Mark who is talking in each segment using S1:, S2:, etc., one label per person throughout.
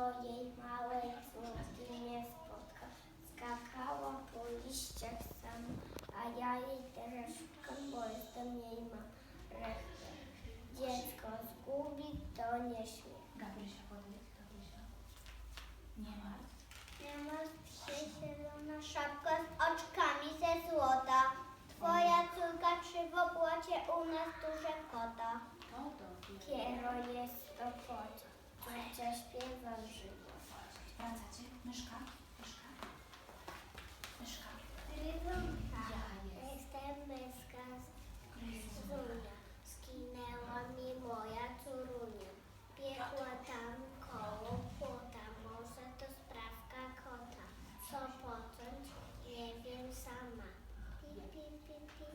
S1: mojej małej córki nie spotka. Skakała po liściach sama, a ja jej teraz szukam, bo jestem jej marechtem. Dziecko zgubi, to nie śmiech.
S2: Gabrysia, powiedz, Gabrysia. Nie martw.
S1: Nie martw się, zielona szapka z oczkami ze złota.
S2: Twoja
S1: córka krzywo płacie u nas duże kota.
S2: Kiero
S1: jest to płacie. Ciocia śpiewa żywo.
S2: Wracacie? Myszka? Myszka? Myszka?
S1: Rybunka. Ja jest. Jestem myska z
S2: Gryzu. Zunia.
S1: Skinęła mi moja córunia. Biegła tam koło płota. Może to sprawka kota. Co począć? Nie wiem sama. Pi, pi, pi, pi.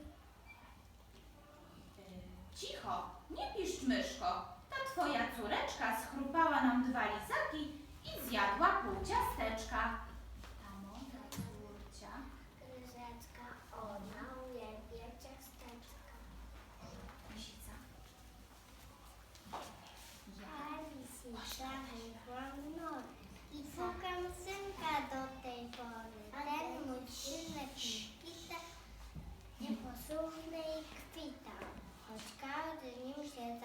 S2: Cicho, nie piszcz myszko. Ciasteczka. Ta mądra córcia.
S1: Gryzeczka, ona uwielbia ciasteczka.
S2: Lisica. Ja.
S1: Alisica wyszłam noc
S3: i szukam
S1: synka do tej pory. Ten mój synek mi pita, nieposłuszny i kwita. Choć każdy nim się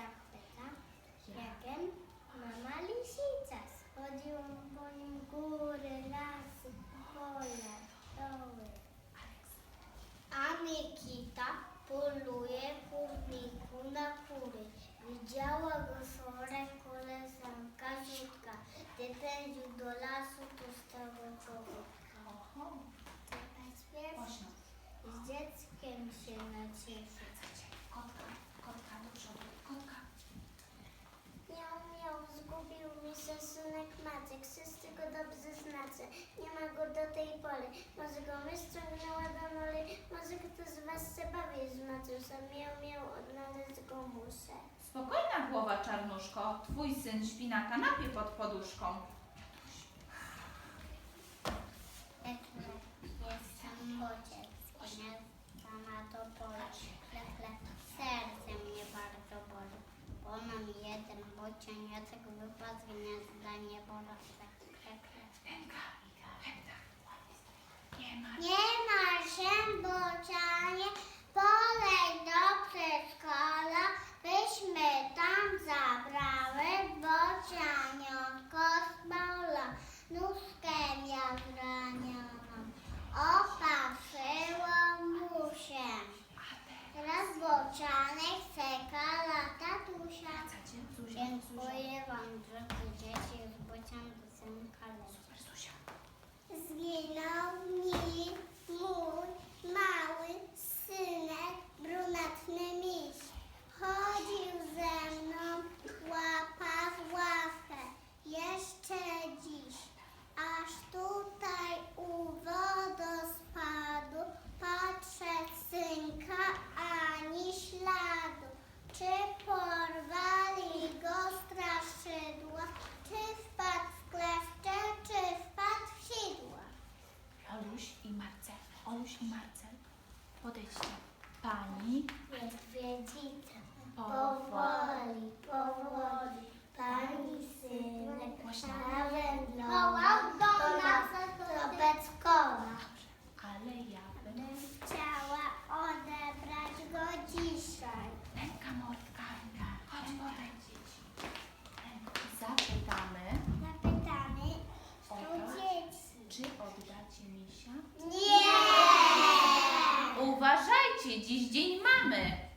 S1: się.
S2: Wracacie. Kotka, kotka do przodu. Kotka.
S1: Miał, miał, zgubił mi się synek Maciek, wszyscy go dobrze znacie. Nie ma go do tej pory. Może go mysz ciągnęła do nory, może kto z was się bawi z Maciusem. Miał, miał, odnaleźć go muszę.
S2: Spokojna głowa, czarnuszko. Twój syn śpi na kanapie pod poduszką.
S4: Ekle, jest sambocie, to. Lekle, serce mnie bardzo boli. Bo mam jeden bocian, Jacek wypadł z gniazda. Ekle.
S2: Ręka, ręka. Nie ma.
S3: Nie ma się bocianie, polej do przedszkola, byśmy dzisiaj.
S2: Lenka mordkanka. Chodź podaj dzieci. Zapytamy
S3: Zapytamy
S2: o to,
S3: dzieci.
S2: czy oddacie misia?
S3: Nie!
S2: Uważajcie, dziś dzień mamy.